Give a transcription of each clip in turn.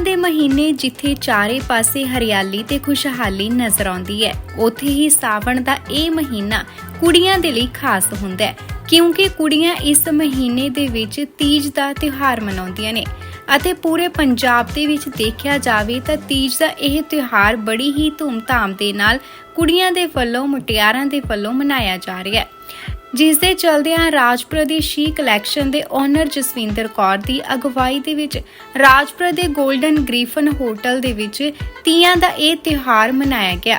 ਸਾਵਣ ਦੇ ਮਹੀਨੇ ਜਿੱਥੇ ਚਾਰੇ ਪਾਸੇ ਹਰਿਆਲੀ ਤੇ ਖੁਸ਼ਹਾਲੀ ਨਜ਼ਰ ਆਉਂਦੀ ਹੈ, ਉੱਥੇ ਹੀ ਸਾਵਣ ਦਾ ਇਹ ਮਹੀਨਾ ਕੁੜੀਆਂ ਦੇ ਲਈ ਖਾਸ ਹੁੰਦਾ ਹੈ, ਕਿਉਂਕਿ ਕੁੜੀਆਂ ਇਸ ਮਹੀਨੇ ਦੇ ਵਿੱਚ ਤੀਜ ਦਾ ਤਿਉਹਾਰ ਮਨਾਉਂਦੀਆਂ ਨੇ। ਅਤੇ ਪੂਰੇ ਪੰਜਾਬ ਦੇ ਵਿੱਚ ਦੇਖਿਆ ਜਾਵੇ ਤਾਂ ਤੀਜ ਦਾ ਇਹ ਤਿਉਹਾਰ ਬੜੀ ਹੀ ਧੂਮਧਾਮ ਦੇ ਨਾਲ ਕੁੜੀਆਂ ਦੇ ਵੱਲੋਂ, ਮੁਟਿਆਰਾਂ ਦੇ ਵੱਲੋਂ ਮਨਾਇਆ ਜਾ ਰਿਹਾ ਹੈ। ਜਿਸ ਦੇ ਚਲਦਿਆਂ ਰਾਜਪੁਰਾ ਦੀ ਸ਼ੀ ਕਲੈਕਸ਼ਨ ਦੇ ਓਨਰ ਜਸਵਿੰਦਰ ਕੌਰ ਦੀ ਅਗਵਾਈ ਦੇ ਵਿੱਚ ਰਾਜਪੁਰਾ ਦੇ 골ਡਨ ਗ੍ਰੀਫਨ ਹੋਟਲ ਦੇ ਵਿੱਚ ਤੀਆਂ ਦਾ ਇਹ ਤਿਉਹਾਰ ਮਨਾਇਆ ਗਿਆ।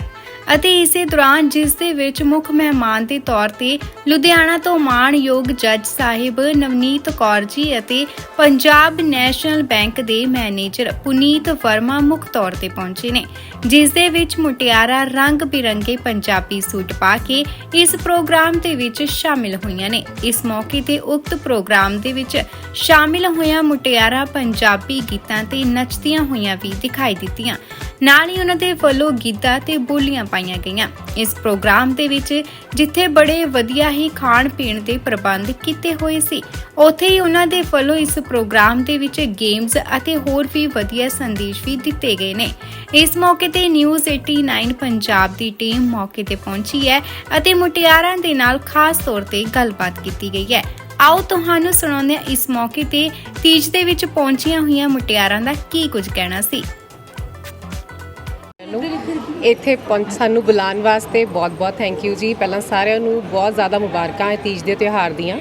ਅਤੇ ਇਸੇ ਦੌਰਾਨ ਜਿਸ ਦੇ ਵਿੱਚ ਮੁੱਖ ਮਹਿਮਾਨ ਦੇ ਤੌਰ ਤੇ ਲੁਧਿਆਣਾ ਤੋਂ ਮਾਣਯੋਗ ਜੱਜ ਸਾਹਿਬ ਨਵਨੀਤ ਕੌਰ ਜੀ ਅਤੇ ਪੰਜਾਬ ਨੈਸ਼ਨਲ ਬੈਂਕ ਦੇ ਮੈਨੇਜਰ ਪੁਨੀਤ ਵਰਮਾ ਮੁੱਖ ਤੌਰ ਤੇ ਪਹੁੰਚੇ ਨੇ, ਜਿਸ ਦੇ ਵਿੱਚ ਮੁਟਿਆਰਾਂ ਰੰਗ ਬਿਰੰਗੇ ਪੰਜਾਬੀ ਸੂਟ ਪਾ ਕੇ ਇਸ ਪ੍ਰੋਗਰਾਮ ਦੇ ਵਿੱਚ ਸ਼ਾਮਿਲ ਹੋਈਆਂ ਨੇ। ਇਸ ਮੌਕੇ ਤੇ ਉਕਤ ਪ੍ਰੋਗਰਾਮ ਦੇ ਵਿੱਚ ਸ਼ਾਮਿਲ ਹੋਇਆ ਮੁਟਿਆਰਾਂ ਪੰਜਾਬੀ ਗੀਤਾਂ ਤੇ ਨੱਚਦੀਆਂ ਹੋਈਆਂ ਵੀ ਦਿਖਾਈ ਦਿੱਤੀਆਂ। ਨਾਲ ਹੀ ਉਹਨਾਂ ਦੇ ਵੱਲੋਂ ਗਿੱਧਾ ਤੇ ਬੋਲੀਆਂ ਪਾਈਆਂ ਗਈਆਂ। ਇਸ ਪ੍ਰੋਗਰਾਮ ਦੇ ਵਿੱਚ ਜਿੱਥੇ ਬੜੇ ਵਧੀਆ ਹੀ ਖਾਣ ਪੀਣ ਦੇ ਪ੍ਰਬੰਧ ਕੀਤੇ ਹੋਏ ਸੀ, ਉੱਥੇ ਹੀ ਉਹਨਾਂ ਦੇ ਵੱਲੋਂ ਇਸ ਪ੍ਰੋਗਰਾਮ ਦੇ ਵਿੱਚ ਗੇਮਸ ਅਤੇ ਹੋਰ ਵੀ ਵਧੀਆ ਸੰਦੇਸ਼ ਵੀ ਦਿੱਤੇ ਗਏ ਨੇ। ਇਸ ਮੌਕੇ ਤੇ ਨਿਊਜ਼ 89 ਪੰਜਾਬ ਦੀ ਟੀਮ ਮੌਕੇ ਤੇ ਪਹੁੰਚੀ ਹੈ ਅਤੇ ਮੁਟਿਆਰਾਂ ਦੇ ਨਾਲ ਖਾਸ ਤੌਰ ਤੇ ਗੱਲਬਾਤ ਕੀਤੀ ਗਈ ਹੈ। ਆਓ ਤੁਹਾਨੂੰ ਸੁਣਾਉਂਦੇ ਹਾਂ ਇਸ ਮੌਕੇ ਤੇ ਤੀਜ ਦੇ ਵਿੱਚ ਪਹੁੰਚੀਆਂ ਹੋਈਆਂ ਮੁਟਿਆਰਾਂ ਦਾ ਕੀ ਕੁਝ ਕਹਿਣਾ ਸੀ। ਇੱਥੇ ਪਹੁੰਚ ਸਾਨੂੰ ਬੁਲਾਉਣ ਵਾਸਤੇ ਬਹੁਤ-ਬਹੁਤ ਥੈਂਕ ਯੂ ਜੀ। ਪਹਿਲਾਂ ਸਾਰਿਆਂ ਨੂੰ ਬਹੁਤ ਜ਼ਿਆਦਾ ਮੁਬਾਰਕਾਂ ਹੈ ਤੀਜ ਦੇ ਤਿਉਹਾਰ ਦੀਆਂ।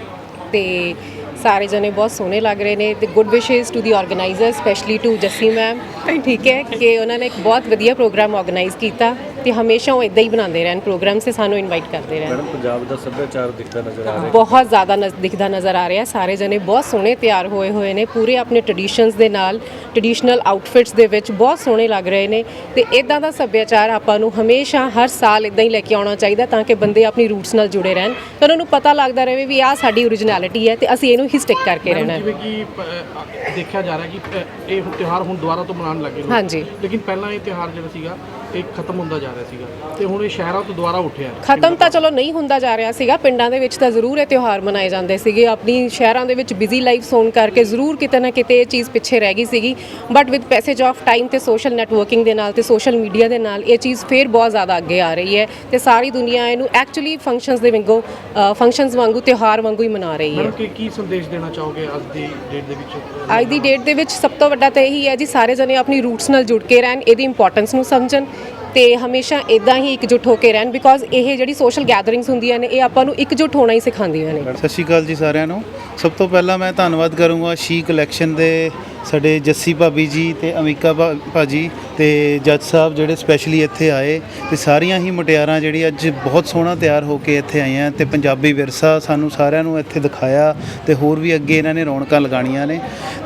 ਤੇ ਸਾਰੇ ਜਣੇ ਬਹੁਤ ਸੋਹਣੇ ਲੱਗ ਰਹੇ ਨੇ। ਤੇ good wishes to the organiser specially to Jassi ma'am ਠੀਕ ਹੈ ਕਿ ਉਹਨਾਂ ਨੇ ਇੱਕ ਬਹੁਤ ਵਧੀਆ ਪ੍ਰੋਗਰਾਮ ਆਰਗੇਨਾਈਜ਼ ਕੀਤਾ। ਤੇ ਹਮੇਸ਼ਾ ਉਹ ਇਦਾਂ ਹੀ ਬਣਾਉਂਦੇ ਰਹਿਣ ਪ੍ਰੋਗਰਾਮਸ ਤੇ ਸਾਨੂੰ ਇਨਵਾਈਟ ਕਰਦੇ ਰਹਿਣ। ਮੈਡਮ ਪੰਜਾਬ ਦਾ ਸੱਭਿਆਚਾਰ ਦਿਖਦਾ ਨਜ਼ਰ ਆ ਰਿਹਾ ਬਹੁਤ ਜ਼ਿਆਦਾ ਨਜ਼- ਦਿਖਦਾ ਨਜ਼ਰ ਆ ਰਿਹਾ ਸਾਰੇ ਜਣੇ ਬਹੁਤ ਸੋਹਣੇ ਤਿਆਰ ਹੋਏ ਹੋਏ ਨੇ ਪੂਰੇ ਆਪਣੇ ਟ੍ਰੈਡੀਸ਼ਨਸ ਦੇ ਨਾਲ ਟ੍ਰੈਡੀਸ਼ਨਲ ਆਊਟਫਿਟਸ ਦੇ ਵਿੱਚ ਬਹੁਤ ਸੋਹਣੇ ਲੱਗ ਰਹੇ ਨੇ। ਤੇ ਇਦਾਂ ਦਾ ਸੱਭਿਆਚਾਰ ਆਪਾਂ ਨੂੰ ਹਮੇਸ਼ਾ ਹਰ ਸਾਲ ਇਦਾਂ ਹੀ ਲੈ ਕੇ ਆਉਣਾ ਚਾਹੀਦਾ ਤਾਂ ਕਿ ਬੰਦੇ ਆਪਣੀ ਰੂਟਸ ਨਾਲ ਜੁੜੇ ਰਹਿਣ। ਤੇ ਉਹਨਾਂ ਨੂੰ ਪਤਾ ਲੱਗਦਾ ਰਹੇ ਵੀ ਆਹ ਸਾਡੀ ਓਰੀਜਨੈਲਿਟੀ ਹੈ ਤੇ ਅਸੀਂ ਇਹਨੂੰ ਹੀ ਸਟਿਕ ਕਰਕੇ ਰਹਿਣਾ ਹੈ। ਜਿਵੇਂ ਕਿ ਪ- ਅ, ਦੇਖਿਆ ਜਾ ਰਿਹਾ ਕਿ ਅ, ਇਹ ਤਿਉਹਾਰ ਹੁਣ ਦੁਬਾਰਾ ਤੋਂ ਮਨਾਉਣ ਲੱਗੇ ਲੋਕ। ਹਾਂਜੀ। ਲੇਕਿਨ ਪਹਿਲਾਂ ਇਹ ਤਿਉਹਾਰ ਜਿਹੜਾ ਸੀਗਾ ਇਹ ਖਤਮ ਹੁੰਦਾ ਜਾ ਰਿਹਾ ਸੀਗਾ ਤੇ ਹੁਣ ਇਹ ਸ਼ਹਿਰਾਂ ਤੋਂ ਦੁਬਾਰਾ ਉੱਠਿਆ ਖਤਮ ਤਾਂ ਚਲੋ ਨਹੀਂ ਹੁੰਦਾ ਜਾ ਰਿਹਾ ਸੀਗਾ ਪਿੰਡਾਂ ਦੇ ਵਿੱਚ ਤਾਂ ਜ਼ਰੂਰ ਇਹ ਤਿਉਹਾਰ ਮਨਾਏ ਜਾਂਦੇ ਸੀਗੇ। ਆਪਣੀ ਸ਼ਹਿਰਾਂ ਦੇ ਵਿੱਚ ਬਿਜ਼ੀ ਲਾਈਫ ਹੋਣ ਕਰਕੇ ਜ਼ਰੂਰ ਕਿਤੇ ਨਾ ਕਿਤੇ ਇਹ ਚੀਜ਼ ਪਿੱਛੇ ਰਹਿ ਗਈ ਸੀਗੀ। But with passage of time ਤੇ ਸੋਸ਼ਲ ਨੈਟਵਰਕਿੰਗ ਦੇ ਨਾਲ ਤੇ ਸੋਸ਼ਲ ਮੀਡੀਆ ਦੇ ਨਾਲ ਇਹ ਚੀਜ਼ ਫੇਰ ਬਹੁਤ ਜ਼ਿਆਦਾ ਅੱਗੇ ਆ ਰਹੀ ਹੈ ਤੇ ਸਾਰੀ ਦੁਨੀਆ ਇਹਨੂੰ ਐਕਚੁਅਲੀ ਫੰਕਸ਼ਨਸ ਦੇ ਵਾਂਗੂ ਫੰਕਸ਼ਨਸ ਵਾਂਗੂ ਤਿਉਹਾਰ ਵਾਂਗੂ ਹੀ ਮਨਾ ਰਹੀ ਹੈ। ਕੀ ਕੀ ਸੰਦੇਸ਼ ਦੇਣਾ ਚਾਹੋਗੇ ਅੱਜ ਦੀ ਡੇਟ ਦੇ ਵਿੱਚ? ਅੱਜ ਦੀ ਡੇਟ ਦੇ ਵਿੱਚ ਸਭ ਤੋਂ ਵੱਡਾ ਤਾਂ ਇਹੀ ਹੈ ਜੀ ਸਾਰੇ ਜਣੇ ਆਪਣੀ ਰੂਟਸ ਨਾਲ ਜੁੜ ਕੇ ਰਹਿਣ ਇਹਦੀ ਇੰਪੋਰਟੈਂਸ ਨੂੰ ਸਮਝਣ। ਤੇ ਹਮੇਸ਼ਾ ਇਦਾਂ ਹੀ ਇਕਜੁੱਟ ਹੋ ਕੇ ਰਹਿਣ ਬਿਕੋਜ਼ ਇਹ ਜਿਹੜੀ ਸੋਸ਼ਲ ਗੈਦਰਿੰਗਸ ਹੁੰਦੀਆਂ ਨੇ, ਇਹ ਆਪਾਂ ਨੂੰ ਇਕਜੁੱਟ ਹੋਣਾ ਹੀ ਸਿਖਾਉਂਦੀਆਂ ਨੇ। ਸਤਿ ਸ਼੍ਰੀ ਅਕਾਲ ਜੀ ਸਾਰਿਆਂ ਨੂੰ। ਸਭ ਤੋਂ ਪਹਿਲਾਂ ਮੈਂ ਧੰਨਵਾਦ ਕਰੂੰਗਾ ਸ਼ੀ ਕਲੈਕਸ਼ਨ ਦੇ ਸਾਡੇ ਜੱਸੀ ਭਾਬੀ ਜੀ ਤੇ ਅਮਿਕਾ ਭਾ- ਭਾਜੀ ਤੇ ਜੱਜ ਸਾਹਿਬ ਜਿਹੜੇ ਸਪੈਸ਼ਲੀ ਇੱਥੇ ਆਏ ਤੇ ਸਾਰੀਆਂ ਹੀ ਮੁਟਿਆਰਾਂ ਜਿਹੜੀ ਅੱਜ ਬਹੁਤ ਸੋਹਣਾ ਤਿਆਰ ਹੋ ਕੇ ਇੱਥੇ ਆਈਆਂ ਤੇ ਪੰਜਾਬੀ ਵਿਰਸਾ ਸਾਨੂੰ ਸਾਰਿਆਂ ਨੂੰ ਇੱਥੇ ਦਿਖਾਇਆ ਤੇ ਹੋਰ ਵੀ ਅੱਗੇ ਇਹਨਾਂ ਨੇ ਰੌਣਕਾਂ ਲਗਾਣੀਆਂ ਨੇ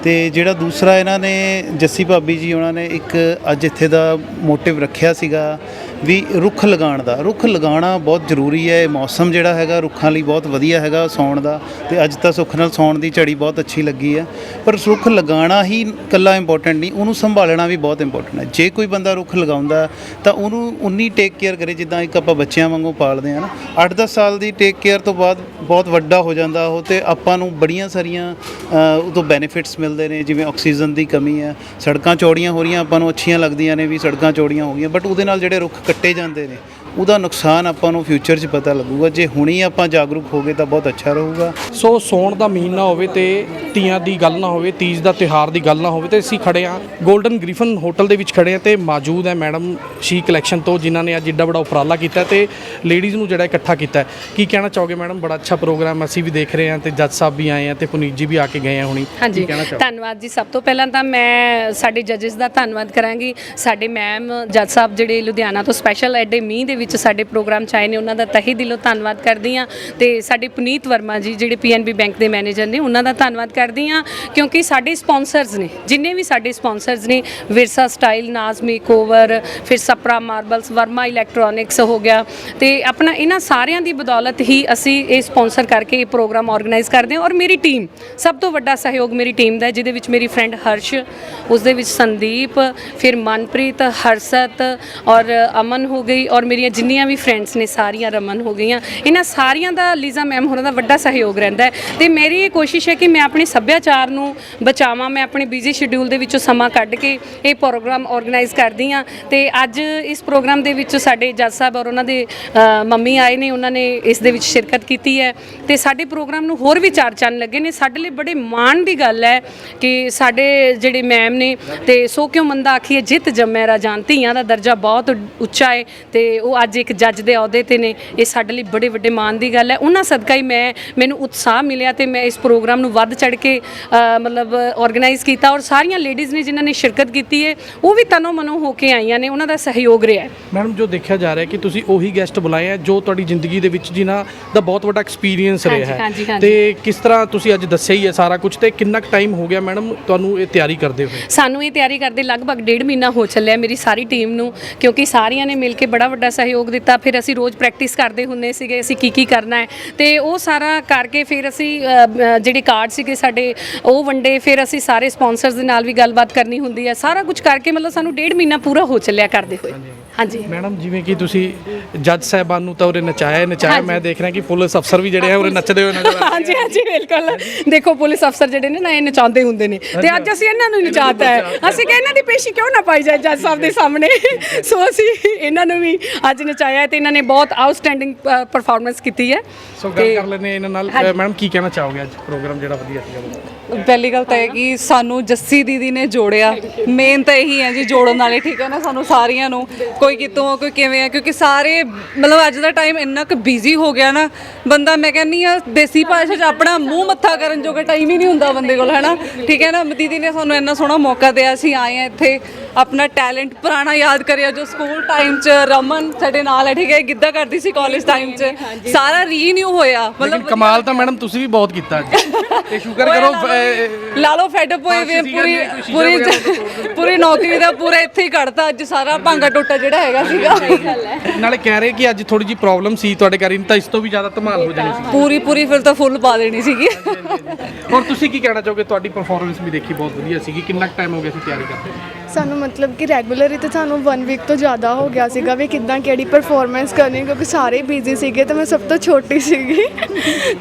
ਤੇ ਜਿਹੜਾ ਦੂਸਰਾ ਇਹਨਾਂ ਨੇ ਜੱਸੀ ਭਾਬੀ ਜੀ ਉਹਨਾਂ ਨੇ ਇੱਕ ਅੱਜ ਇੱਥੇ ਦਾ ਮੋਟਿਵ ਰੱਖਿਆ ਸੀਗਾ ਵੀ ਰੁੱਖ ਲਗਾਉਣ ਦਾ। ਰੁੱਖ ਲਗਾਉਣਾ ਬਹੁਤ ਜ਼ਰੂਰੀ ਹੈ। ਇਹ ਮੌਸਮ ਜਿਹੜਾ ਹੈਗਾ ਰੁੱਖਾਂ ਲਈ ਬਹੁਤ ਵਧੀਆ ਹੈਗਾ ਸੌਣ ਦਾ ਤੇ ਅੱਜ ਤਾਂ ਸੁੱਖ ਨਾਲ ਸੌਣ ਦੀ ਝੜੀ ਬਹੁਤ ਅੱਛੀ ਲੱਗੀ ਹੈ। ਪਰ ਰੁੱਖ ਲਗਾਉਣਾ ਹੀ ਇਕੱਲਾ ਇੰਪੋਰਟੈਂਟ ਨਹੀਂ, ਉਹਨੂੰ ਸੰਭਾਲਣਾ ਵੀ ਬਹੁਤ ਇੰਪੋਰਟੈਂਟ ਹੈ। ਜੇ ਕੋਈ ਬੰਦਾ ਰੁੱਖ ਲਗਾਉਂਦਾ ਤਾਂ ਉਹਨੂੰ ਉਨੀ ਟੇਕ ਕੇਅਰ ਕਰੇ, ਜਿੱਦਾਂ ਇੱਕ ਆਪਾਂ ਬੱਚਿਆਂ ਵਾਂਗੂ ਪਾਲਦੇ ਹਾਂ ਨਾ। 8-10 ਸਾਲ ਦੀ ਟੇਕ ਕੇਅਰ ਤੋਂ ਬਾਅਦ ਬਹੁਤ ਵੱਡਾ ਹੋ ਜਾਂਦਾ ਉਹ ਤੇ ਆਪਾਂ ਨੂੰ ਬੜੀਆਂ ਸਾਰੀਆਂ ਉਹ ਤੋਂ ਬੈਨੀਫਿਟਸ ਮਿਲਦੇ ਨੇ, ਜਿਵੇਂ ਆਕਸੀਜਨ ਦੀ ਕਮੀ ਹੈ। ਸੜਕਾਂ ਚੌੜੀਆਂ ਹੋ ਰਹੀਆਂ, ਆਪਾਂ ਨੂੰ ਅੱਛੀਆਂ ਲੱਗਦੀਆਂ ਨੇ ਵੀ ਸੜਕਾਂ ਚੌੜੀਆਂ ਹੋ ਗਈਆਂ ਬਟ ਉਹਦੇ ਨਾਲ ਜਿਹੜੇ ਰੁੱਖ ਕੱਟੇ ਜਾਂਦੇ ਨੇ। ਉਹਦਾ ਨੁਕਸਾਨ ਆਪਾਂ ਨੂੰ ਫਿਊਚਰ 'ਚ ਪਤਾ ਲੱਗੂਗਾ। ਜੇ ਹੁਣੀ ਆਪਾਂ ਜਾਗਰੂਕ ਹੋ ਗਏ ਤਾਂ ਬਹੁਤ ਅੱਛਾ ਰਹੂਗਾ। ਸੋ ਸੌਣ ਦਾ ਮਹੀਨਾ ਹੋਵੇ ਤੇ ਤੀਆਂ ਦੀ ਗੱਲ ਨਾ ਹੋਵੇ ਤੀਜ ਦਾ ਤਿਉਹਾਰ ਦੀ ਗੱਲ ਨਾ ਹੋਵੇ ਤੇ ਅਸੀਂ ਖੜੇ ਆ 골ਡਨ ਗ੍ਰੀਫਨ ਹੋਟਲ ਦੇ ਵਿੱਚ ਖੜੇ ਆ ਤੇ ਮੌਜੂਦ ਹੈ ਮੈਡਮ ਸ਼ੀ ਕਲੈਕਸ਼ਨ ਤੋਂ ਜਿਨ੍ਹਾਂ ਨੇ ਅੱਜ ਏਡਾ ਬੜਾ ਉਪਰਾਲਾ ਕੀਤਾ ਤੇ ਲੇਡੀਜ਼ ਨੂੰ ਜਿਹੜਾ ਇਕੱਠਾ ਕੀਤਾ। ਕੀ ਕਹਿਣਾ ਚਾਹੋਗੇ ਮੈਡਮ? ਬੜਾ ਅੱਛਾ ਪ੍ਰੋਗਰਾਮ ਅਸੀਂ ਵੀ ਦੇਖ ਰਹੇ ਹਾਂ ਤੇ ਜੱਜ ਸਾਹਿਬ ਵੀ ਆਏ ਆ ਤੇ ਪੁਨੀਤ ਜੀ ਵੀ ਆ ਕੇ ਗਏ ਆ ਹੁਣੀ। ਹਾਂਜੀ ਕੀ ਕਹਿਣਾ ਚਾਹੋਗੇ? ਧੰਨਵਾਦ ਜੀ। ਸਭ ਤੋਂ ਪਹਿਲਾਂ ਤਾਂ ਮੈਂ ਸਾਡੇ ਜੱਜਸ ਦਾ ਧੰਨਵਾਦ ਕਰਾਂਗੀ। ਸਾਡੇ ਮੈਮ ਜੱਜ ਸਾਹਿਬ ਜਿਹੜੇ ਲੁਧਿਆਣਾ ਤੋਂ ਸਪੈਸ਼ਲ ਐਡੇ ਮੀਂਹ ਦੇ ਵਿੱਚ ਸਾਡੇ ਪ੍ਰੋਗਰਾਮ ਚ ਆਏ ਨੇ, ਉਹਨਾਂ ਦਾ ਤਹਿ ਦਿਲੋਂ ਧੰਨਵਾਦ ਕਰਦੀ ਆ ਤੇ ਸਾਡੇ ਪੁਨੀਤ ਵਰਮਾ ਜੀ, ਜਿਹੜੇ ਪੀਐਨਬੀ ਬੈਂਕ ਦੇ ਮੈਨੇਜਰ ਨੇ, ਉਹਨਾਂ ਦਾ ਧੰਨਵਾਦ ਕਰਦੀ ਆ ਕਿਉਂਕਿ ਸਾਡੇ ਸਪਾਂਸਰਸ ਨੇ, ਜਿੰਨੇ ਵੀ ਸਾਡੇ ਸਪਾਂਸਰਸ ਨੇ, ਵਿਰਸਾ ਸਟਾਈਲ, ਨਾਜ਼ ਮੇਕਓਵਰ, ਫਿਰ ਸਪਰਾ ਮਾਰਬਲਸ, ਵਰਮਾ ਇਲੈਕਟ੍ਰੋਨਿਕਸ ਹੋ ਗਿਆ ਤੇ ਆਪਣਾ ਇਹਨਾਂ ਸਾਰਿਆਂ ਦੀ ਬਦੌਲਤ ਹੀ ਅਸੀਂ ਇਹ ਸਪਾਂਸਰ ਕਰਕੇ ਇਹ ਪ੍ਰੋਗਰਾਮ ਆਰਗੇਨਾਈਜ਼ ਕਰਦੇ ਹਾਂ ਔਰ ਮੇਰੀ ਟੀਮ ਸਭ ਤੋਂ ਵੱਡਾ ਸਹਿਯੋਗ ਮੇਰੀ ਟੀਮ ਦਾ ਜਿਹਦੇ ਵਿੱਚ ਮੇਰੀ ਫਰੈਂਡ ਹਰਸ਼ ਉਸ ਦੇ ਵਿੱਚ ਸੰਦੀਪ, ਫਿਰ ਮਨਪ੍ਰੀਤ, ਹਰਸਤ ਔਰ ਅਮਨ ਹੋ ਗਈ ਔਰ ਮੇਰੀਆਂ ਜਿੰਨੀਆਂ ਵੀ ਫਰੈਂਡਸ ਨੇ ਸਾਰੀਆਂ ਰਮਨ ਹੋ ਗਈਆਂ, ਇਹਨਾਂ ਸਾਰੀਆਂ ਦਾ ਲੀਜ਼ਾ ਮੈਮ ਹੋਰਾਂ ਦਾ ਵੱਡਾ ਸਹਿਯੋਗ ਰਹਿੰਦਾ ਹੈ। ਤੇ ਮੇਰੀ ਇਹ ਕੋਸ਼ਿਸ਼ ਹੈ ਕਿ ਮੈਂ ਆਪਣੇ ਸੱਭਿਆਚਾਰ ਨੂੰ ਬਚਾਵਾਂ, ਮੈਂ ਆਪਣੇ ਬਿਜ਼ੀ ਸ਼ਡਿਊਲ ਦੇ ਵਿੱਚੋਂ ਸਮਾਂ ਕੱਢ ਕੇ ਇਹ ਪ੍ਰੋਗਰਾਮ ਆਰਗੇਨਾਈਜ਼ ਕਰਦੀ ਹਾਂ। ਤੇ ਅੱਜ ਇਸ ਪ੍ਰੋਗਰਾਮ ਦੇ ਵਿੱਚ ਸਾਡੇ ਜੱਜ ਸਾਹਿਬ ਔਰ ਉਹਨਾਂ ਦੇ ਮੰਮੀ ਆਏ ਨੇ, ਉਹਨਾਂ ਨੇ ਇਸ ਦੇ ਵਿੱਚ ਸ਼ਿਰਕਤ ਕੀਤੀ ਹੈ। ਤੇ ਸਾਡੇ ਪ੍ਰੋਗਰਾਮ ਨੂੰ ਹੋਰ ਵੀ ਚਾਰ ਚੰਨ ਲੱਗੇ ਨੇ। ਸਾਡੇ ਲਈ ਬੜੇ ਮਾਣ ਦੀ ਗੱਲ ਹੈ ਕਿ ਸਾਡੇ ਜਿਹੜੇ ਮੈਮ ਨੇ, ਤੇ ਸੋ ਕਿਉਂ ਮੰਦਾ ਆਖੀਏ, ਜਿੱਤ ਜੰਮੈ ਰਾਜਾਨ ਧੀਆਂ ਦਾ ਦਰਜਾ ਬਹੁਤ ਉੱਚਾ ਹੈ। ਤੇ ਉਹ ਅੱਜ ਇੱਕ ਜੱਜ ਦੇ ਅਹੁਦੇ ਤੇ ਨੇ ਇਹ ਸਾਡੇ ਲਈ ਬੜੇ ਵੱਡੇ ਮਾਣ ਦੀ ਗੱਲ ਹੈ। ਉਹਨਾਂ ਸਦਕਾ ਹੀ ਮੈਂ ਮੈਨੂੰ ਉਤਸ਼ਾਹ ਮਿਲਿਆ ਤੇ ਮੈਂ ਇਸ ਪ੍ਰੋਗਰਾਮ ਨੂੰ ਵੱਧ ਚੜ ਕੇ ਮਤਲਬ ਆਰਗੇਨਾਈਜ਼ ਕੀਤਾ ਔਰ ਸਾਰੀਆਂ ਲੇਡੀਜ਼ ਨੇ ਜਿਨ੍ਹਾਂ ਨੇ ਸ਼ਿਰਕਤ ਕੀਤੀ ਹੈ ਉਹ ਵੀ ਤਨੋ ਮਨੋ ਹੋ ਕੇ ਆਈਆਂ ਨੇ ਉਹਨਾਂ ਦਾ ਸਹਿਯੋਗ ਰਿਹਾ ਹੈ। ਮੈਡਮ ਜੋ ਦੇਖਿਆ ਜਾ ਰਿਹਾ ਕਿ ਤੁਸੀਂ ਉਹੀ ਗੈਸਟ ਬੁਲਾਏ ਆ ਜੋ ਤੁਹਾਡੀ ਜ਼ਿੰਦਗੀ ਦੇ ਵਿੱਚ ਜਿਨ੍ਹਾਂ ਦਾ ਬਹੁਤ ਵੱਡਾ ਐਕਸਪੀਰੀਅੰਸ ਰਿਹਾ ਹੈ। ਤੇ ਕਿਸ ਤਰ੍ਹਾਂ ਤੁਸੀਂ ਅੱਜ ਦੱਸਿਆ ਹੀ ਹੈ ਸਾਰਾ ਕੁਝ ਤੇ ਕਿੰਨਾ ਕੁ ਟਾਈਮ ਹੋ ਗਿਆ ਮੈਡਮ ਤੁਹਾਨੂੰ ਇਹ ਤਿਆਰੀ ਕਰਦੇ ਹੋਏ? ਸਾਨੂੰ ਇਹ ਤਿਆਰੀ ਕਰਦੇ ਲਗਭਗ ਡੇਢ ਮਹੀਨਾ ਹੋ ਚੱਲਿਆ ਮੇਰੀ ਸਾਰੀ ਟੀਮ ਨੂੰ ਕਿਉਂਕਿ ਸਾਰੀਆਂ ਨੇ ਮਿਲ ਕੇ ਬੜਾ ਵੱਡਾ ਸਹਿਯੋਗ ਦਿੱਤਾ, ਫਿਰ ਅਸੀਂ ਰੋਜ਼ ਪ੍ਰੈਕਟਿਸ ਕਰਦੇ ਹੁੰਦੇ ਸੀਗੇ, ਅਸੀਂ ਕੀ ਕੀ ਕਰਨਾ ਹੈ। ਤੇ ਉਹ ਸਾਰਾ ਕਰਕੇ ਫਿਰ ਅਸੀਂ ਜਿਹੜੇ ਕਾਰਡ ਸੀਗੇ ਸਾਡੇ, ਉਹ ਵੰਡੇ ਫਿਰ ਅਸੀਂ ਸਾਰੇ ਸਪਾਂਸਰਸ ਦੇ ਨਾਲ ਵੀ ਗੱਲਬਾਤ ਕਰਨੀ ਹੁੰਦੀ ਹੈ। ਸਾਰਾ ਕੁਝ ਕਰਕੇ ਮਤਲਬ ਸਾਨੂੰ ਡੇਢ ਮਹੀਨਾ ਪੂਰਾ ਹੋ ਚੱਲਿਆ ਕਰਦੇ ਹੋਏ। ਹਾਂਜੀ। ਮੈਡਮ ਜਿਵੇਂ ਕਿ ਤੁਸੀਂ ਜੱਜ ਸਾਹਿਬਾਨ ਨੂੰ ਤਾਂ ਉਰੇ ਨਚਾਇਆ ਨਚਾਇਆ। ਮੈਂ ਦੇਖ ਰਿਹਾ ਕਿ ਪੁਲਿਸ ਅਫਸਰ ਵੀ ਜਿਹੜੇ ਆ ਉਰੇ ਨੱਚਦੇ ਹੋਏ ਨਜ਼ਰ ਆ ਹਾਂਜੀ ਹਾਂਜੀ ਬਿਲਕੁਲ। ਦੇਖੋ ਪੁਲਿਸ ਅਫਸਰ ਜਿਹੜੇ ਨੇ ਨਾ ਇਹ ਨਚਾਉਂਦੇ ਹੁੰਦੇ ਨੇ। ਤੇ ਅੱਜ ਅਸੀਂ ਇਹਨਾਂ ਨੂੰ ਨਚਾਤਾ ਹੈ। ਅਸੀਂ ਕਿ ਇਹਨਾਂ ਦੀ ਪੇਸ਼ੀ ਕਿਉਂ ਨਾ ਪਾਈ ਜਾਏ ਜੱਜ ਸਾਹਿਬ ਦੇ ਸਾਹਮਣੇ? ਸੋ ਅਸੀਂ ਇਹਨਾਂ ਨੂੰ ਵੀ ਅੱਜ ਨਚਾਇਆ ਤੇ ਇਹਨਾਂ ਨੇ ਬਹੁਤ ਆਊਟਸਟੈਂਡਿੰਗ ਪਰਫਾਰਮੈਂਸ ਕੀਤੀ ਹੈ। ਸੋ ਗੱਲ ਕਰ ਹਾਂ ਇਹਨਾਂ ਨਾਲ। ਮੈਡਮ ਕੀ ਕਹਿਣਾ ਚਾਹੋਗੇ ਅੱਜ ਪ੍ਰੋਗਰਾਮ ਜਿਹੜਾ ਵਧੀਆ ਸੀਗਾ? ਪਹਿਲੀ ਗੱਲ ਤਾਂ ਇਹ ਕਿ ਸਾਨੂੰ ਜੱਸੀ ਦੀਦੀ ਨੇ ਜੋੜਿਆ। ਮੇਨ ਤਾਂ ਇਹੀ ਹੈ ਜੀ ਜੋੜਨ ਵਾਲੇ ਠੀਕ ਹੈ ਨਾ? ਸਾਨੂੰ ਸਾਰੀਆਂ ਨੂੰ। ਕੋਈ ਕਿਤੋਂ ਆ, ਕੋਈ ਕਿਵੇਂ ਆ ਕਿਉਂਕਿ ਸਾਰੇ ਮਤਲਬ ਅੱਜ ਦਾ ਟਾਈਮ ਇੰਨਾ ਕੁ ਬਿਜ਼ੀ ਹੋ ਗਿਆ ਨਾ ਬੰਦਾ ਮੈਂ ਕਹਿੰਨੀ ਆ ਦੇਸੀ ਭਾਸ਼ਾ 'ਚ ਆਪਣਾ ਮੂੰਹ ਮੱਥਾ ਕਰਨ ਜੋਗਾ ਟਾਈਮ ਹੀ ਨਹੀਂ ਹੁੰਦਾ ਬੰਦੇ ਕੋਲ ਹੈਨਾ? ਠੀਕ ਹੈ ਨਾ? ਦੀਦੀ ਨੇ ਸਾਨੂੰ ਇੰਨਾ ਸੋਹਣਾ ਮੌਕਾ ਦਿਆ ਅਸੀਂ ਆਏ ਆ ਇੱਥੇ। ਆਪਣਾ ਟੈਲੈਂਟ ਪੁਰਾਣਾ ਯਾਦ ਕਰਿਆ ਜੋ ਸਕੂਲ ਟਾਈਮ 'ਚ ਰਮਨ ਸਾਡੇ ਨਾਲ ਹੈ ਠੀਕ ਹੈ? ਗਿੱਧਾ ਕਰਦੀ ਸੀ ਕਾਲਜ ਟਾਈਮ 'ਚ। ਸਾਰਾ ਰੀਨਿਊ ਹੋਇਆ। ਲੇਕਿਨ ਕਮਾਲ ਤਾਂ ਮੈਡਮ ਤੁਸੀਂ ਵੀ ਬਹੁਤ ਕੀਤਾ ਤੇ ਸ਼ੁਕਰ ਕਰੋ ਲਾ ਲਓ ਫੈਡਅਪ ਹੋਏ ਵੇ ਪੂਰੀ ਪੂਰੀ ਪੂਰੀ ਨੌਕਰੀ ਦਾ ਪੂਰਾ ਇੱਥੇ ਹੀ ਕੱਢਤਾ ਅੱਜ ਸਾਰਾ ਭਾਂਗਾ ਟੋਟਾ ਜਿਹੜਾ ਹੈਗਾ ਸੀਗਾ। ਨਾਲੇ ਕਹਿ ਰਹੇ ਕਿ ਅੱਜ ਥੋੜੀ ਜੀ ਪ੍ਰੋਬਲਮ ਸੀ ਤੁਹਾਡੇ ਘਰ ਤਾਂ ਇਸ ਤੋਂ ਵੀ ਜ਼ਿਆਦਾ ਧਮਾਲ ਹੋ ਜਾਣੀ ਸੀ। ਪੂਰੀ ਪੂਰੀ ਫਿਰ ਤਾਂ ਫੁੱਲ ਪਾ ਦੇਣੀ ਸੀਗੀ। ਹੋਰ ਤੁਸੀਂ ਕੀ ਕਹਿਣਾ ਚਾਹੋਗੇ? ਤੁਹਾਡੀ ਪਰਫਾਰਮੈਂਸ ਵੀ ਦੇਖੀ ਬਹੁਤ ਵਧੀਆ ਸੀਗੀ। ਕਿੰਨਾ ਟਾਈਮ ਹੋ ਗਿਆ ਸੀ ਤਿਆਰੀ ਕਰਦੇ ਸਾਨੂੰ ਮਤਲਬ ਕਿ ਰੈਗੂਲਰ ਤੇ ਸਾਨੂੰ 1 ਵੀਕ ਤੋਂ ਜ਼ਿਆਦਾ ਹੋ ਗਿਆ ਸੀਗਾ ਵੀ ਕਿੱਦਾਂ ਕਿਹੜੀ ਪਰਫਾਰਮੈਂਸ ਕਰਨੀ ਕਿਉਂਕਿ ਸਾਰੇ ਬਿਜ਼ੀ ਸੀਗੇ ਤੇ ਮੈਂ ਸਭ ਤੋਂ ਛੋਟੀ ਸੀਗੀ।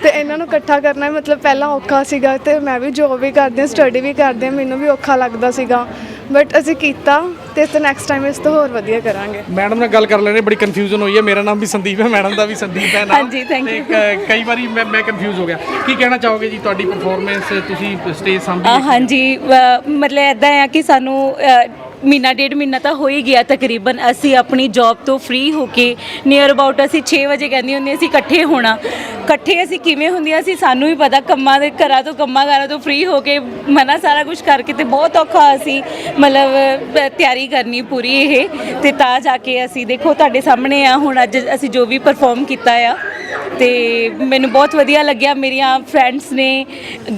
ਤੇ ਇਹਨਾਂ ਨੂੰ ਇਕੱਠਾ ਕਰਨਾ ਮਤਲਬ ਪਹਿਲਾਂ ਔਖਾ ਸੀਗਾ ਤੇ ਮੈਂ ਵੀ ਜੋਬ ਵੀ ਕਰਦੀ ਹਾਂ ਸਟੱਡੀ ਵੀ ਕਰਦੀ ਹਾਂ ਮੈਨੂੰ ਵੀ ਔਖਾ ਲੱਗਦਾ ਸੀਗਾ। ਬਟ ਅਸੀਂ ਕੀਤਾ ਤੇ ਇਸ ਤੋਂ ਨੈਕਸਟ ਟਾਈਮ ਇਸ ਤੋਂ ਹੋਰ ਵਧੀਆ ਕਰਾਂਗੇ। ਮੈਡਮ ਨਾਲ ਗੱਲ ਕਰ ਲੈਣੇ ਬੜੀ ਕਨਫਿਊਜ਼ਨ ਹੋਈ ਹੈ। ਮੇਰਾ ਨਾਮ ਵੀ ਸੰਦੀਪ ਹੈ ਮੈਡਮ ਦਾ ਵੀ ਸੰਦੀਪ ਹੈ ਨਾਮ। ਹਾਂਜੀ, thank ਤੇ ਕ- ਕਈ ਵਾਰੀ ਮੈਂ ਮੈਂ ਕਨਫਿਊਜ਼ ਹੋ ਗਿਆ। ਕੀ ਕਹਿਣਾ ਚਾਹੋਗੇ ਜੀ ਤੁਹਾਡੀ ਪਰਫਾਰਮੈਂਸ ਤੁਸੀਂ ਸਟੇਜ ਅ, ਸਾਹਮਣੇ ਹਾਂਜੀ ਅ, ਮਤਲਬ ਐਦਾਂ ਆ ਕਿ ਸਾਨੂੰ ਅ, ਮਹੀਨਾ ਡੇਢ ਮਹੀਨਾ ਤਾਂ ਹੋ ਹੀ ਗਿਆ ਤਕਰੀਬਨ। ਅਸੀਂ ਆਪਣੀ ਜੌਬ ਤੋਂ ਫ੍ਰੀ ਹੋ ਕੇ ਨੀਅਰ ਅਬਾਊਟ ਅਸੀਂ 6 ਵਜੇ ਕਹਿੰਦੀ ਹੁੰਦੀ ਅਸੀਂ ਇਕੱਠੇ ਹੋਣਾ। ਇਕੱਠੇ ਅਸੀਂ ਕਿਵੇਂ ਹੁੰਦੀਆਂ ਸੀ ਸਾਨੂੰ ਵੀ ਪਤਾ ਕੰਮਾਂ ਦੇ ਘਰਾਂ ਤੋਂ ਕੰਮਾਂ ਕਾਰਾਂ ਤੋਂ ਫ੍ਰੀ ਹੋ ਕੇ ਮਨਾ ਸਾਰਾ ਕੁਝ ਕਰਕੇ ਤੇ ਬਹੁਤ ਔਖਾ ਅਸੀਂ ਮਤਲਬ ਅ, ਤਿਆਰੀ ਕਰਨੀ ਪੂਰੀ ਇਹ। ਤੇ ਤਾਂ ਜਾ ਕੇ ਅਸੀਂ ਦੇਖੋ ਤੁਹਾਡੇ ਸਾਹਮਣੇ ਆ ਹੁਣ ਅੱਜ ਅਸੀਂ ਜੋ ਵੀ ਪਰਫਾਰਮ ਕੀਤਾ ਆ ਤੇ ਮੈਨੂੰ ਬਹੁਤ ਵਧੀਆ ਲੱਗਿਆ। ਮੇਰੀਆਂ ਫਰੈਂਡਸ ਨੇ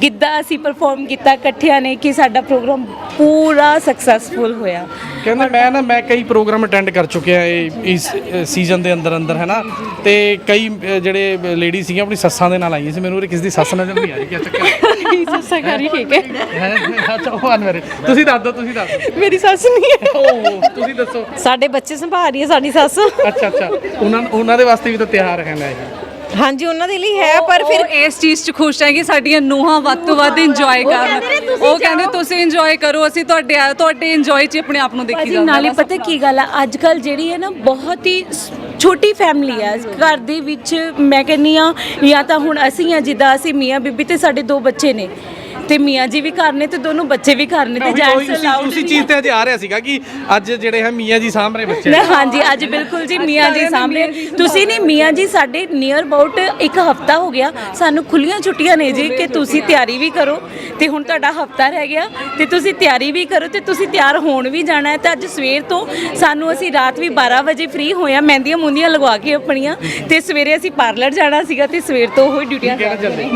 ਗਿੱਧਾ ਅਸੀਂ ਪਰਫਾਰਮ ਕੀਤਾ ਇਕੱਠਿਆਂ ਨੇ ਕਿ ਸਾਡਾ ਪ੍ਰੋਗਰਾਮ ਪੂਰਾ ਸਕਸੈਸਫੁਲ ਹੋਇਆ। ਕਹਿੰਦੇ ਮੈਂ ਨਾ ਮੈਂ ਕਈ ਪ੍ਰੋਗਰਾਮ ਅਟੈਂਡ ਕਰ ਚੁੱਕਿਆ ਇਹ ਇਸ ਸੀਜ਼ਨ ਦੇ ਅੰਦਰ ਅੰਦਰ ਹੈ ਨਾ ਤੇ ਕਈ ਜਿਹੜੇ ਲੇਡੀ ਸੀਗੀਆਂ ਆਪਣੀ ਸੱਸਾਂ ਦੇ ਨਾਲ ਆਈਆਂ ਸੀ। ਮੈਨੂੰ ਉਰੇ ਕਿਸੇ ਦੀ ਸੱਸ ਨਜ਼ਰ ਨਹੀਂ ਆ ਰਹੀ ਕੀ ਚੱਕਰ ਸੱਸਾ ਕਰੀ ਠੀਕ ਹੈ। ਹੈ? ਅੱਛਾ ਉਹ ਅਨਵਰ ਤੁਸੀਂ ਦੱਸ ਦਿਓ ਤੁਸੀਂ ਦੱਸ ਦਿਓ। ਮੇਰੀ ਸੱਸ ਨਹੀਂ ਹੈ। ਓਹ ਤੁਸੀਂ ਦੱਸੋ। ਸਾਡੇ ਬੱਚੇ ਸੰਭਾਲ ਰਹੀ ਹੈ ਸਾਡੀ ਸੱਸ। ਅੱਛਾ ਅੱਛਾ। ਉਹਨਾਂ ਉਹਨਾਂ ਦੇ ਵਾਸਤੇ ਵੀ ਤਾਂ ਤਿਆਰ ਹੈ ਨਾ ਇਹ। ਹਾਂਜੀ ਉਹਨਾਂ ਦੇ ਲਈ ਹੈ ਪਰ ਫਿਰ ਇਸ ਚੀਜ਼ 'ਚ ਖੁਸ਼ ਹੈ ਕਿ ਸਾਡੀਆਂ ਨੂੰਹਾਂ ਵੱਧ ਤੋਂ ਵੱਧ ਇੰਜੋਏ ਕਰਨ। ਉਹ ਕਹਿੰਦੇ ਤੁਸੀਂ ਇੰਜੋਏ ਕਰੋ ਅਸੀਂ ਤੁਹਾਡੇ ਤੁਹਾਡੇ ਇੰਜੋਏ 'ਚ ਆਪਣੇ ਆਪ ਨੂੰ ਦੇਖੀ ਜਾਂਦੇ ਨਾਲੇ। ਪਤਾ ਕੀ ਗੱਲ ਆ ਅੱਜ ਕੱਲ ਜਿਹੜੀ ਹੈ ਨਾ ਬਹੁਤ ਹੀ ਛੋਟੀ ਫੈਮਿਲੀ ਆ। ਘਰ ਦੇ ਵਿੱਚ ਮੈਂ ਕਹਿੰਨੀ ਆ ਜਾਂ ਤਾਂ ਹੁਣ ਅਸੀਂ ਆ ਜਿੱਦਾਂ ਅਸੀਂ ਮੀਆਂ ਬੀਬੀ ਤੇ ਸਾਡੇ ਦੋ ਬੱਚੇ ਨੇ। ਤੇ ਮੀਆਂ ਜੀ ਵੀ ਘਰ ਨੇ ਤੇ ਦੋਨੋਂ ਬੱਚੇ ਵੀ ਘਰ ਨੇ ਤੇ ਜੈਂਟਸ ਅਲਾਉਡ ਉਸੀ ਚੀਜ਼ ਤੇ ਅੱਜ ਆ ਰਿਹਾ ਸੀਗਾ ਕਿ ਅੱਜ ਜਿਹੜੇ ਹੈ ਮੀਆਂ ਜੀ ਸਾਹਮਣੇ ਬੱਚੇ ਨਾ ਹਾਂਜੀ ਅੱਜ ਬਿਲਕੁਲ ਜੀ ਮੀਆਂ ਜੀ ਸਾਹਮਣੇ। ਤੁਸੀਂ ਨਹੀਂ ਮੀਆਂ ਜੀ ਸਾਡੇ ਨੀਅਰ ਅਬਾਊਟ ਇੱਕ ਹਫਤਾ ਹੋ ਗਿਆ। ਸਾਨੂੰ ਖੁੱਲੀਆਂ ਛੁੱਟੀਆਂ ਨੇ ਜੀ ਕਿ ਤੁਸੀਂ ਤਿਆਰੀ ਵੀ ਕਰੋ। ਤੇ ਹੁਣ ਤੁਹਾਡਾ ਹਫਤਾ ਰਹਿ ਗਿਆ ਤੇ ਤੁਸੀਂ ਤਿਆਰੀ ਵੀ ਕਰੋ ਤੇ ਤੁਸੀਂ ਤਿਆਰ ਹੋਣ ਵੀ ਜਾਣਾ ਹੈ। ਤਾਂ ਅੱਜ ਸਵੇਰ ਤੋਂ ਸਾਨੂੰ ਅਸੀਂ ਰਾਤ ਵੀ 12 ਵਜੇ ਫ੍ਰੀ ਹੋਇਆ ਮਹਿੰਦੀਆਂ ਮੁੰਦੀਆਂ ਲਗਵਾ ਕੇ ਆਪਣੀਆਂ। ਤੇ ਸਵੇਰੇ ਅਸੀਂ ਪਾਰਲਰ ਜਾਣਾ ਸੀਗਾ ਤੇ ਸਵੇਰ ਤੋਂ ਉਹ ਡਿਊਟੀਆਂ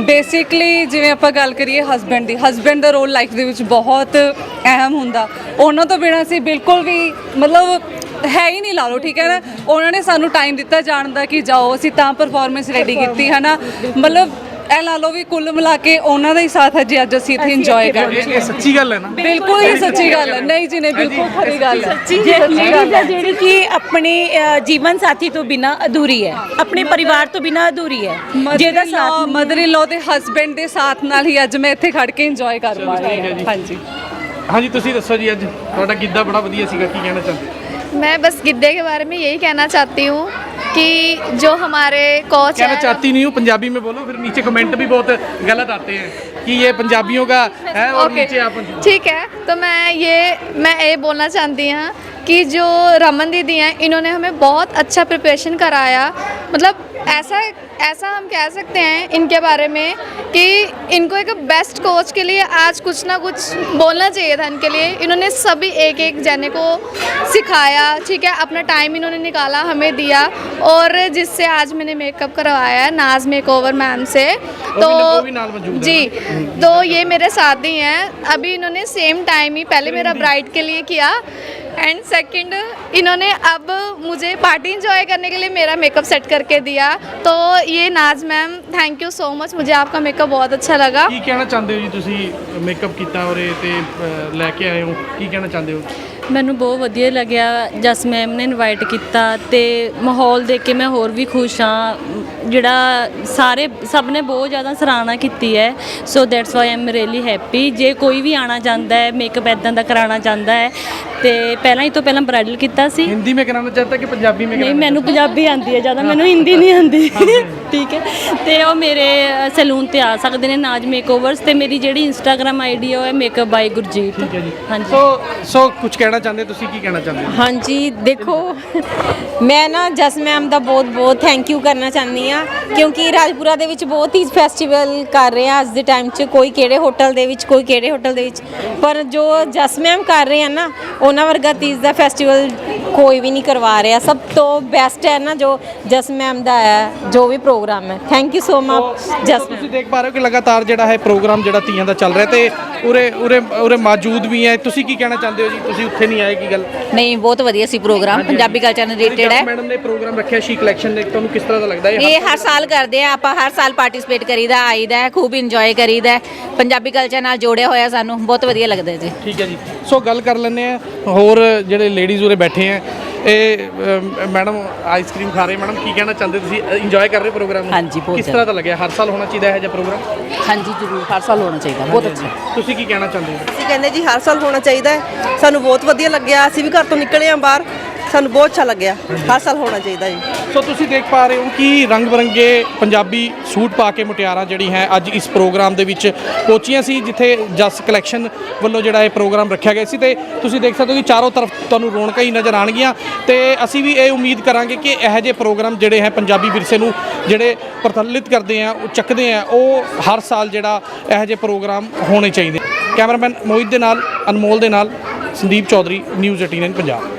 ਬੇਸਿਕਲੀ ਜਿਵੇਂ ਆਪਾਂ ਗੱਲ ਕਰੀਏ ਹਸਬੈਂਡ ਦੀ ਹਸਬੈਂਡ ਦਾ ਰੋਲ ਲਾਈਫ ਦੇ ਵਿੱਚ ਬਹੁਤ ਅਹਿਮ ਹੁੰਦਾ। ਉਹਨਾਂ ਤੋਂ ਬਿਨਾਂ ਅਸੀਂ ਬਿਲਕੁਲ ਵੀ ਮਤਲਬ ਹੈ ਹੀ ਨਹੀਂ ਲਾ ਲਓ, ਠੀਕ ਹੈ ਨਾ? ਉਹਨਾਂ ਨੇ ਸਾਨੂੰ ਟਾਈਮ ਦਿੱਤਾ ਜਾਣ ਦਾ ਕਿ ਜਾਓ, ਅਸੀਂ ਤਾਂ ਪਰਫਾਰਮੈਂਸ ਰੈਡੀ ਕੀਤੀ ਹੈ ਨਾ ਮਤਲਬ ਇਹ ਲਾ ਲਓ ਵੀ ਕੁੱਲ ਮਿਲਾ ਕੇ ਉਹਨਾਂ ਦਾ ਹੀ ਸਾਥ ਹੈ ਜੀ ਅੱਜ ਅਸੀਂ ਇੱਥੇ ਇੰਜੋਏ ਕਰ ਰਹੇ ਇਹ ਇਹ ਸੱਚੀ ਗੱਲ ਹੈ ਨਾ ਬਿਲਕੁਲ ਹੀ ਸੱਚੀ ਗੱਲ ਹੈ ਨਹੀਂ ਜੀ ਨਹੀਂ ਬਿਲਕੁਲ ਖਰੀ ਗੱਲ ਹੈ ਜੇ ਲੇਡੀਜ਼ ਹੈ ਜਿਹੜੀ ਕਿ ਆਪਣੇ ਅ, ਜੀਵਨ ਸਾਥੀ ਤੋਂ ਬਿਨਾ ਅਧੂਰੀ ਹੈ ਆਪਣੇ ਪਰਿਵਾਰ ਤੋਂ ਬਿਨਾ ਅਧੂਰੀ ਹੈ ਜਿਹਦਾ ਸਾਥ ਮਦਰ ਇਨ ਲਾ ਦੇ ਹਸਬੰਡ ਦੇ ਸਾਥ ਨਾਲ ਹੀ ਅੱਜ ਮੈਂ ਇੱਥੇ ਖੜ ਕੇ ਇੰਜੋਏ ਕਰ ਪਾ ਰਹੀ ਹਾਂ ਹਾਂਜੀ ਹਾਂਜੀ ਤੁਸੀਂ ਦੱਸੋ ਜੀ ਅੱਜ ਤੁਹਾਡਾ ਗਿੱਧਾ ਬੜਾ ਵਧੀਆ ਸੀਗਾ ਕੀ ਕਹਿਣਾ ਚਾਹੁੰਦੇ मैं बस गिद्दे के बारे में यही कहना चाहती हूँ कि जो हमारे कोच कहना चाहती नहीं हूँ पंजाबी में बोलो फिर नीचे कमेंट भी बहुत गलत आते हैं कि ये पंजाबियों का है और ओके नीचे आप ठीक है तो मैं ये मैं ये बोलना चाहती हूँ कि जो रमन दीदी हैं इन्होंने हमें बहुत अच्छा प्रिपरेशन कराया मतलब ऐसा ऐसा हम कह सकते हैं इनके बारे में कि इनको एक बेस्ट कोच के लिए आज कुछ ना कुछ बोलना चाहिए था इनके लिए। इन्होंने सभी एक एक जने को सिखाया ठीक है? अपना टाइम इन्होंने निकाला हमें दिया और जिससे आज मैंने मेकअप करवाया है नाज मेकओवर मैम से। भी- वो भी नाल मौजूद है जी तो ये मेरे साथ ही हैं। अभी इन्होंने सेम टाइम ही पहले मेरा ब्राइड के लिए किया। एंड सेकंड इन्होंने अब मुझे पार्टी इंजॉय करने के लिए मेरा मेकअप सेट करके दिया तो ये Naaz ma'am thank you so much मुझे आपका मेकअप बहुत अच्छा लगा ਕੀ ਕਹਿਣਾ ਚਾਹੁੰਦੇ ਹੋ ਜੀ ਤੁਸੀਂ ਮੇਕਅਪ ਕੀਤਾ ਔਰੇ ਤੇ ਅਹ, ਲੈ ਕੇ ਆਏ ਹੋ ਕੀ ਕਹਿਣਾ ਚਾਹੁੰਦੇ ਹੋ ਮੈਨੂੰ ਬਹੁਤ ਵਧੀਆ ਲੱਗਿਆ ਜਸ ਮੈਮ ਨੇ ਇਨਵਾਈਟ ਕੀਤਾ ਤੇ ਮਾਹੌਲ ਦੇਖ ਕੇ ਮੈਂ ਹੋਰ ਵੀ ਖੁਸ਼ ਹਾਂ ਜਿਹੜਾ ਸਾਰੇ ਸਭ ਨੇ ਬਹੁਤ ਜ਼ਿਆਦਾ ਸਰਾਹਨਾ ਕੀਤੀ ਹੈ। So that's why I'm really happy ਜੇ ਕੋਈ ਵੀ ਆਣਾ ਜਾਂਦਾ ਹੈ ਮੇਕਅਪ ਐਦਾਂ ਦਾ ਕਰਾਉਣਾ ਚਾਹੁੰਦਾ ਹੈ ਤੇ ਪਹਿਲਾਂ ਹੀ ਤੋਂ ਪਹਿਲਾਂ ਬ੍ਰਾਈਡਲ ਕੀਤਾ ਸੀ। ਹਿੰਦੀ ਮੈਂ ਕਰਾਉਣਾ ਚਾਹਤਾ ਕਿ ਪੰਜਾਬੀ ਮੈਂ ਨਹੀਂ ਮੈਨੂੰ ਪੰਜਾਬੀ ਆਂਦੀ ਹੈ ਜ਼ਿਆਦਾ। ਮੈਨੂੰ ਹਿੰਦੀ ਨਹੀਂ ਆਂਦੀ ਠੀਕ ਹੈ। ਤੇ ਉਹ ਮੇਰੇ ਸੈਲੂਨ ਤੇ ਆ ਸਕਦੇ ਨੇ ਨਾਜ ਮੇਕਓਵਰਸ ਤੇ ਮੇਰੀ ਜਿਹੜੀ ਇੰਸਟਾਗ੍ਰam ਆਈਡੀ ਹੈ ਮੇਕਅਪ ਬਾਈ ਗੁਰਜੀਤ ਠੀਕ ਹੈ ਜੀ। ਹਾਂਜੀ। ਸੋ ਸੋ ਕੁਝ ਕਹਿਣਾ ਚਾਹੁੰਦੇ ਤੁਸੀਂ ਕੀ ਕਹਿਣਾ ਚਾਹੁੰਦੇ ਹਾਂਜੀ ਦੇਖੋ ਮੈਂ ਨਾ ਜਸ ਮੈਮ ਦਾ ਬਹੁਤ ਬਹੁਤ ਥੈਂਕ ਯੂ ਕਰਨਾ ਚਾਹੁੰਦੀ ਆ ਕਿਉਂਕਿ ਰਾਜਪੁਰਾ ਦੇ ਵਿੱਚ ਬਹੁਤ ਹੀ ਫੈਸਟੀਵਲ ਕਰ ਰਹੇ ਆ ਅੱਜ ਦੇ ਟਾਈਮ 'ਚ ਕੋਈ ਕਿਹੜੇ ਹੋਟਲ ਦੇ ਵਿੱਚ ਕੋਈ ਕਿਹੜੇ ਹੋਟਲ ਦੇ ਵਿੱਚ। ਪਰ ਜੋ ਜਸ ਮੈਮ ਕਰ ਰਹੇ ਆ ਨਾ ਉਹਨਾਂ ਵਰਗਾ ਤੀਜ ਦਾ ਫੈਸਟੀਵਲ ਕੋਈ ਵੀ ਨਹੀਂ ਕਰਵਾ ਰਿਹਾ। ਸਭ ਤੋਂ ਬੈਸਟ ਹੈ ਨਾ ਜੋ ਜਸ ਮੈਮ ਦਾ ਹੈ ਜੋ ਵੀ ਪ੍ਰੋਗਰਾਮ ਹੈ। Thank you so much Jas ma'am ਤੁਸੀਂ ਦੇਖ ਪਾ ਰਹੇ ਹੋ ਕਿ ਲਗਾਤਾਰ ਜਿਹੜਾ ਹੈ ਪ੍ਰੋਗਰਾਮ ਜਿਹੜਾ ਤੀਆਂ ਦਾ ਚੱਲ ਰਿਹਾ ਤੇ ਉਰੇ ਉਰੇ ਉਰੇ ਮੌਜੂਦ ਵੀ ਹੈ। ਤੁਸੀਂ ਕੀ ਕਹਿਣਾ ਚਾਹੁੰਦੇ ਹੋ ਜੀ? ਤੁਸੀਂ ਉੱਥੇ ਨਹੀਂ ਆਏ ਕੀ ਗੱਲ? ਨਹੀਂ ਬਹੁਤ ਵਧੀਆ ਸੀ ਪ੍ਰੋਗਰਾਮ। ਪੰਜਾਬੀ ਕਲਚਰ ਨਾਲ ਰਿਲੇਟਡ ਹੈ। ਮੈਡਮ ਨੇ ਪ੍ਰੋਗਰਾਮ ਰੱਖਿਆ ਸ਼ੀ ਕਲੈਕਸ਼ਨ ਦੇ ਤੁਹਾਨੂੰ ਕਿਸ ਤਰ੍ਹਾਂ ਦਾ ਲੱਗਦਾ ਹੈ? ਇਹ ਹਰ ਸਾਲ ਕਰਦੇ ਆ ਆਪਾਂ ਹਰ ਸਾਲ ਪਾਰਟਿਸਿਪੇਟ ਕਰੀਦਾ ਆਈਦਾ ਹੈ, ਖੂਬ ਇੰਜੋਏ ਕਰੀਦਾ ਹੈ। ਪੰਜਾਬੀ ਕਲਚਰ ਨਾਲ ਜੋੜਿਆ ਹੋਇਆ ਸਾਨੂੰ ਬਹੁਤ ਵਧੀਆ ਲੱਗਦਾ ਜੀ। ਠੀਕ ਹੈ ਜੀ। ਸੋ ਗੱਲ ਕਰ ਲੈਂਦੇ ਆ ਹੋਰ ਜਿਹੜੇ ਲੇਡੀਜ਼ ਉਰੇ ਬੈਠੇ ਆ ਇਹ ਮੈਡਮ ਆਈਸਕ੍ਰੀਮ ਖਾ ਰਹੇ ਮੈਡਮ ਕੀ ਕਹਿਣਾ ਚਾਹੁੰਦੇ ਤੁਸੀਂ? ਇੰਜੋਏ ਕਰ ਰਹੇ ਪ੍ਰੋਗਰਾਮ ਨੂੰ? ਹਾਂਜੀ, ਬਹੁਤ ਕਿਸ ਤਰ੍ਹਾਂ ਦਾ ਲੱਗਿਆ? ਹਰ ਸਾਲ ਹੋਣਾ ਚਾਹੀਦਾ ਹੈ ਜਿਹਾ ਪ੍ਰੋਗਰਾਮ ਹਾਂਜੀ ਜ਼ਰੂਰ ਹਰ ਸਾਲ ਹੋਣਾ ਚਾਹੀਦਾ ਬਹੁਤ ਅੱਛਾ। ਤੁਸੀਂ ਕੀ ਕਹਿਣਾ ਚਾਹੁੰਦੇ ਹੋ? ਅਸੀਂ ਕਹਿੰਦੇ ਜੀ ਹਰ ਸਾਲ ਹੋਣਾ ਚਾਹੀਦਾ ਹੈ। ਸਾਨੂੰ ਬਹੁਤ ਵਧੀਆ ਲੱਗਿਆ। ਅਸੀਂ ਵੀ ਘਰ ਤੋਂ ਨਿਕਲੇ ਆ ਬਾਹਰ। ਸਾਨੂੰ ਬਹੁਤ ਅੱਛਾ ਲੱਗਿਆ। ਹਰ ਸਾਲ ਹੋਣਾ ਚਾਹੀਦਾ ਜੀ। ਸੋ ਤੁਸੀਂ ਦੇਖ ਪਾ ਰਹੇ ਹੋ ਕਿ ਰੰਗ ਬਰੰਗੇ ਪੰਜਾਬੀ ਸੂਟ ਪਾ ਕੇ ਮੁਟਿਆਰਾਂ ਜਿਹੜੀ ਹੈ ਅੱਜ ਇਸ ਪ੍ਰੋਗਰਾਮ ਦੇ ਵਿੱਚ ਪਹੁੰਚੀਆਂ ਸੀ, ਜਿੱਥੇ ਜਸ ਕਲੈਕਸ਼ਨ ਵੱਲੋਂ ਜਿਹੜਾ ਇਹ ਪ੍ਰੋਗਰਾਮ ਰੱਖਿਆ ਗਿਆ ਸੀ। ਤੇ ਤੁਸੀਂ ਦੇਖ ਸਕਦੇ ਹੋ ਕਿ ਚਾਰੋਂ ਤਰਫ ਤੁਹਾਨੂੰ ਰੌਣਕਾਂ ਹੀ ਨਜ਼ਰ ਆਣਗੀਆਂ ਤੇ ਅਸੀਂ ਵੀ ਇਹ ਉਮੀਦ ਕਰਾਂਗੇ ਕਿ ਇਹੋ ਜਿਹੇ ਪ੍ਰੋਗਰਾਮ ਜਿਹੜੇ ਹੈ ਪੰਜਾਬੀ ਵਿਰਸੇ ਨੂੰ ਜਿਹੜੇ ਪ੍ਰਫੁੱਲਿਤ ਕਰਦੇ ਆ, ਉਹ ਚੱਕਦੇ ਆ, ਉਹ ਹਰ ਸਾਲ ਜਿਹੜਾ ਇਹੋ ਜਿਹੇ ਪ੍ਰੋਗਰਾਮ ਹੋਣੇ ਚਾਹੀਦੇ। ਕੈਮਰਾਮੈਨ ਮੋਹਿਤ ਦੇ ਨਾਲ, ਅਨਮੋਲ ਦੇ ਨਾਲ ਸੰਦੀਪ ਚੌਧਰੀ, ਨਿਊਜ਼ 18 ਪੰਜਾਬ।